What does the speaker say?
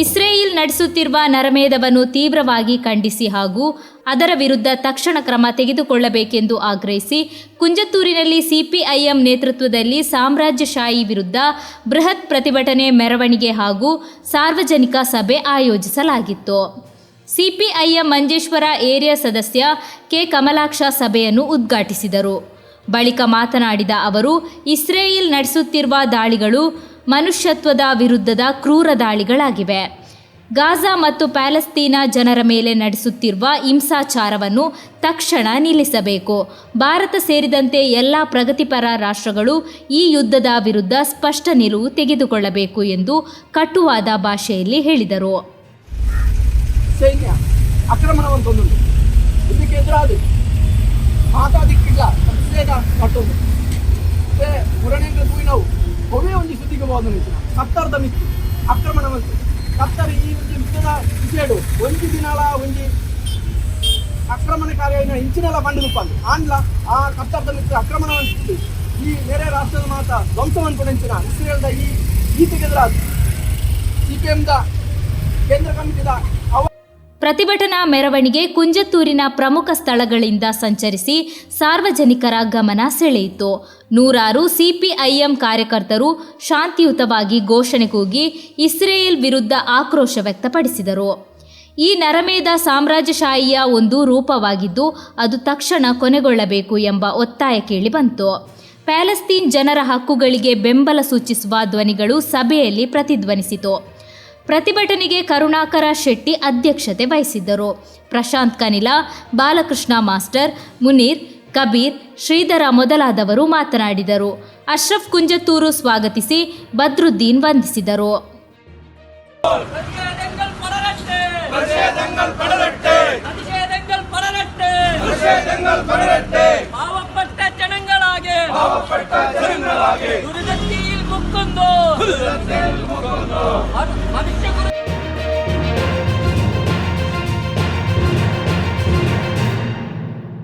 Israel ನಡೆಸುತ್ತಿರುವ ನರಮೇಧವನ್ನು ತೀವ್ರವಾಗಿ ಖಂಡಿಸಿ ಹಾಗೂ ಅದರ ವಿರುದ್ಧ ತಕ್ಷಣ ಕ್ರಮ ತೆಗೆದುಕೊಳ್ಳಬೇಕೆಂದು ಆಗ್ರಹಿಸಿ ಕುಂಜತ್ತೂರಿನಲ್ಲಿ ಸಿಪಿಐಎಂ ನೇತೃತ್ವದಲ್ಲಿ ಸಾಮ್ರಾಜ್ಯಶಾಹಿ ವಿರುದ್ಧ ಬೃಹತ್ ಪ್ರತಿಭಟನೆ ಮೆರವಣಿಗೆ ಹಾಗೂ ಸಾರ್ವಜನಿಕ ಸಭೆ ಆಯೋಜಿಸಲಾಗಿತ್ತು. ಸಿಪಿಐಎಂ ಮಂಜೇಶ್ವರ ಏರಿಯಾ ಸದಸ್ಯ ಕೆ ಕಮಲಾಕ್ಷ ಸಭೆಯನ್ನು ಉದ್ಘಾಟಿಸಿದರು. ಬಳಿಕ ಮಾತನಾಡಿದ ಅವರು, ಇಸ್ರೇಲ್ ನಡೆಸುತ್ತಿರುವ ದಾಳಿಗಳು ಮನುಷ್ಯತ್ವದ ವಿರುದ್ಧದ ಕ್ರೂರ ದಾಳಿಗಳಾಗಿವೆ. ಗಾಜಾ ಮತ್ತು ಪ್ಯಾಲೆಸ್ತೀನಾ ಜನರ ಮೇಲೆ ನಡೆಸುತ್ತಿರುವ ಹಿಂಸಾಚಾರವನ್ನು ತಕ್ಷಣ ನಿಲ್ಲಿಸಬೇಕು. ಭಾರತ ಸೇರಿದಂತೆ ಎಲ್ಲ ಪ್ರಗತಿಪರ ರಾಷ್ಟ್ರಗಳು ಈ ಯುದ್ಧದ ವಿರುದ್ಧ ಸ್ಪಷ್ಟ ನಿಲುವು ತೆಗೆದುಕೊಳ್ಳಬೇಕು ಎಂದು ಕಟುವಾದ ಭಾಷೆಯಲ್ಲಿ ಹೇಳಿದರು. ಸೈನ್ಯ, ಆಕ್ರಮಣವನ್ನು ಒಂದು ಸುದ್ದಿಗೆ ಹೋದ ನಿಂತಿನ ಕತ್ತರ್ದ ಮಿತ್ತು ಆಕ್ರಮಣ ಬಂತು ಕತ್ತರ್ ಈ ಒಂದು ಯುದ್ಧದ ವಿಷಯಡು ಒಂಜಿ ದಿನಾಲ ಒಂಜಿ ಆಕ್ರಮಣಕಾರಿಯಾಗಿ ಇಂಚಿನೆಲ್ಲ ಬಂಡು ನುಪ್ಪಂದು ಆಂಡ್ಲ ಆ ಕತ್ತರ್ದ ಮಿತ್ತು ಆಕ್ರಮಣ ಬಂತು ಈ ನೆರೆ ರಾಷ್ಟ್ರದ ಮಾತ ಧ್ವಂಸವನ್ನು ಕೊಡಿಂಚಿನ ಇಸ್ರೇಲ್ದ ಈ ಗೀತೆಗೆ ಎದುರಾದ ಸಿ ಪಿ ಎಮ್ದ ಕೇಂದ್ರ ಕಮಿಟಿದ ಅವ ಪ್ರತಿಭಟನಾ ಮೆರವಣಿಗೆ ಕುಂಜತ್ತೂರಿನ ಪ್ರಮುಖ ಸ್ಥಳಗಳಿಂದ ಸಂಚರಿಸಿ ಸಾರ್ವಜನಿಕರ ಗಮನ ಸೆಳೆಯಿತು. ನೂರಾರು ಸಿಪಿಐಎಂ ಕಾರ್ಯಕರ್ತರು ಶಾಂತಿಯುತವಾಗಿ ಘೋಷಣೆ ಕೂಗಿ ಇಸ್ರೇಲ್ ವಿರುದ್ಧ ಆಕ್ರೋಶ ವ್ಯಕ್ತಪಡಿಸಿದರು. ಈ ನರಮೇಧ ಸಾಮ್ರಾಜ್ಯಶಾಹಿಯ ಒಂದು ರೂಪವಾಗಿದ್ದು, ಅದು ತಕ್ಷಣ ಕೊನೆಗೊಳ್ಳಬೇಕು ಎಂಬ ಒತ್ತಾಯ ಕೇಳಿಬಂತು ಪ್ಯಾಲೆಸ್ತೀನ್ ಜನರ ಹಕ್ಕುಗಳಿಗೆ ಬೆಂಬಲ ಸೂಚಿಸುವ ಧ್ವನಿಗಳು ಸಭೆಯಲ್ಲಿ ಪ್ರತಿಧ್ವನಿಸಿತು. ಪ್ರತಿಭಟನೆಗೆ ಕರುಣಾಕರ ಶೆಟ್ಟಿ ಅಧ್ಯಕ್ಷತೆ ವಹಿಸಿದ್ದರು. ಪ್ರಶಾಂತ್ ಕನಿಲ ಬಾಲಕೃಷ್ಣ ಮಾಸ್ಟರ್ ಮುನೀರ್ ಕಬೀರ್ ಶ್ರೀಧರ ಮೊದಲಾದವರು ಮಾತನಾಡಿದರು. ಅಶ್ರಫ್ ಕುಂಜತ್ತೂರು ಸ್ವಾಗತಿಸಿ ಬದ್ರುದ್ದೀನ್ ವಂದಿಸಿದರು. মুকুন্দ